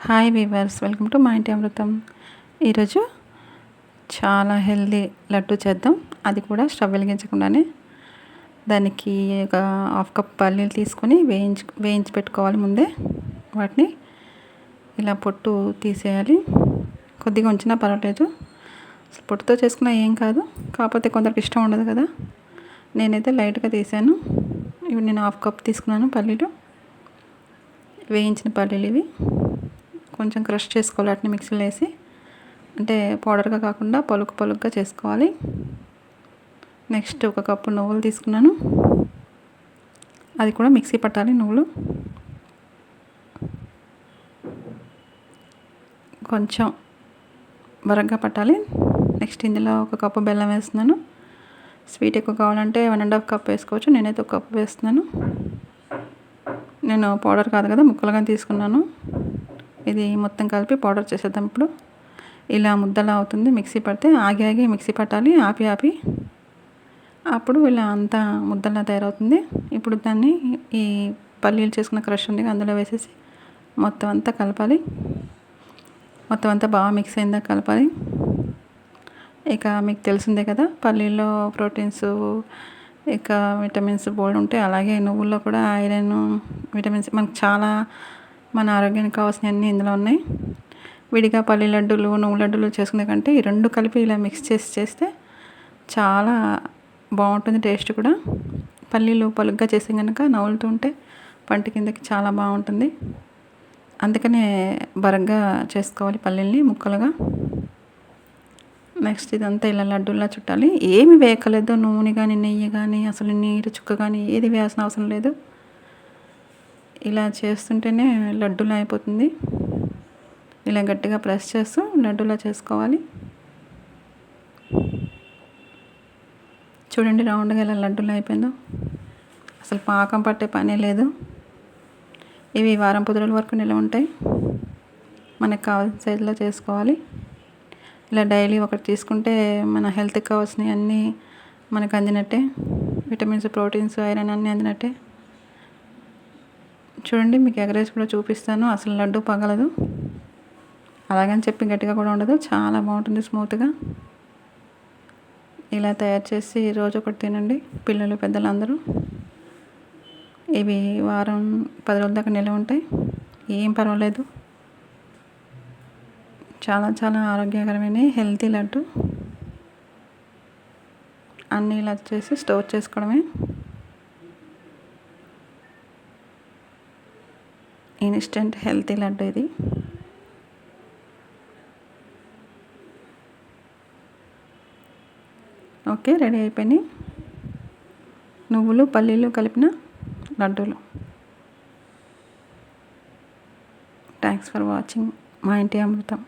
Hi weavers welcome to మా ఇంటి అమృతం ఈరోజు చాలా హెల్దీ లడ్డు చేద్దాం. అది కూడా స్టవ్ వెలిగించకుండానే. దానికి ఒక హాఫ్ కప్ పల్లీలు తీసుకొని వేయించి వేయించి పెట్టుకోవాలి ముందే. వాటిని ఇలా పొట్టు తీసేయాలి. కొద్దిగా ఉంచినా పర్వాలేదు. పొట్టుతో చేసుకున్నా ఏం కాదు. కాకపోతే కొందరికి ఇష్టం ఉండదు కదా. నేనైతే లైట్గా తీసాను. ఇవి నేను హాఫ్ కప్ తీసుకున్నాను పల్లీలు. వేయించిన పల్లీలు ఇవి. కొంచెం క్రష్ చేసుకోవాలి. అట్ని మిక్సీలో వేసి అంటే పౌడర్గా కాకుండా పలుకు పలుకుగా చేసుకోవాలి. నెక్స్ట్ ఒక కప్పు నువ్వులు తీసుకున్నాను. అది కూడా మిక్సీ పట్టాలి నువ్వులు. కొంచెం బరగ్గా పట్టాలి. నెక్స్ట్ ఇందులో ఒక కప్పు బెల్లం వేస్తున్నాను. స్వీట్ ఎక్కువ కావాలంటే వన్ అండ్ హాఫ్ కప్ వేసుకోవచ్చు. నేనైతే ఒక కప్పు వేస్తున్నాను. నేను పౌడర్ కాదు కదా ముక్కలుగా తీసుకున్నాను. ఇది మొత్తం కలిపి పౌడర్ చేసేద్దాం ఇప్పుడు. ఇలా ముద్దలా అవుతుంది మిక్సీ పడితే ఆగి ఆగి మిక్సీ పట్టాలి ఆపి ఆపి. అప్పుడు ఇలా అంతా ముద్దలా తయారవుతుంది. ఇప్పుడు దాన్ని ఈ పల్లీలు చేసుకున్న క్రష్ ఉంది అందులో వేసేసి మొత్తం అంతా కలపాలి. మొత్తం అంతా బాగా మిక్స్ అయిందా కలపాలి. ఇక మీకు తెలిసిందే కదా పల్లీల్లో ప్రోటీన్స్ ఇక విటమిన్స్ బోల్డ్ ఉంటాయి అలాగే నువ్వుల్లో కూడా ఐరన్ విటమిన్స్ మనకు చాలా మన ఆరోగ్యానికి కావాల్సిన అన్నీ ఇందులో ఉన్నాయి. విడిగా పల్లి లడ్డూలు నువ్వు లడ్డూలు చేసుకునే కంటే ఈ రెండు కలిపి ఇలా మిక్స్ చేసి చేస్తే చాలా బాగుంటుంది టేస్ట్ కూడా. పల్లీలు పలుగ్గా చేసి కనుక నవ్వులుతూ ఉంటే పంట కిందకి చాలా బాగుంటుంది. అందుకనే బరగ్గా చేసుకోవాలి పల్లీల్ని ముక్కలుగా. నెక్స్ట్ ఇదంతా ఇలా లడ్డూలా చుట్టాలి. ఏమి వేయకలేదు నూనె కానీ నెయ్యి కానీ అసలు నీరు చుక్క కానీ ఏది వేయాల్సిన అవసరం లేదు. ఇలా చేస్తుంటేనే లడ్డూలా అయిపోతుంది. ఇలా గట్టిగా ప్రెస్ చేస్తూ లడ్డూలా చేసుకోవాలి. చూడండి రౌండ్గా ఇలా లడ్డూలు అయిపోయిందో. అసలు పాకం పట్టే పనే లేదు. ఇవి వారం పొద్దుల వరకు నిలవ ఉంటాయి. మనకు కావాల్సిన సైజులో చేసుకోవాలి. ఇలా డైలీ ఒకటి తీసుకుంటే మన హెల్త్కి కావాల్సినవి అన్నీ మనకు అందినట్టే. విటమిన్స్ ప్రోటీన్స్ ఐరన్ అన్నీ అందినట్టే. చూడండి మీకు ఎగరేసి కూడా చూపిస్తాను. అసలు లడ్డు పగలదు. అలాగని చెప్పి గట్టిగా కూడా ఉండదు. చాలా బాగుంటుంది స్మూత్గా. ఇలా తయారు చేసి రోజు ఒకటి తినండి పిల్లలు పెద్దలు అందరూ ఇవి వారం పది రోజుల దాకా నిల్వ ఉంటాయి. ఏం పర్వాలేదు. చాలా చాలా ఆరోగ్యకరమైన హెల్తీ లడ్డు. అన్నీ ఇలా చేసి స్టోర్ చేసుకోవడమే. ఇన్స్టెంట్ హెల్తీ లడ్డు ఇది. ఓకే రెడీ అయిపోయినాయి. నువ్వులు పల్లీలు కలిపిన లడ్డూలు. థ్యాంక్స్ ఫర్ వాచింగ్ మా ఇంటి అమృతం.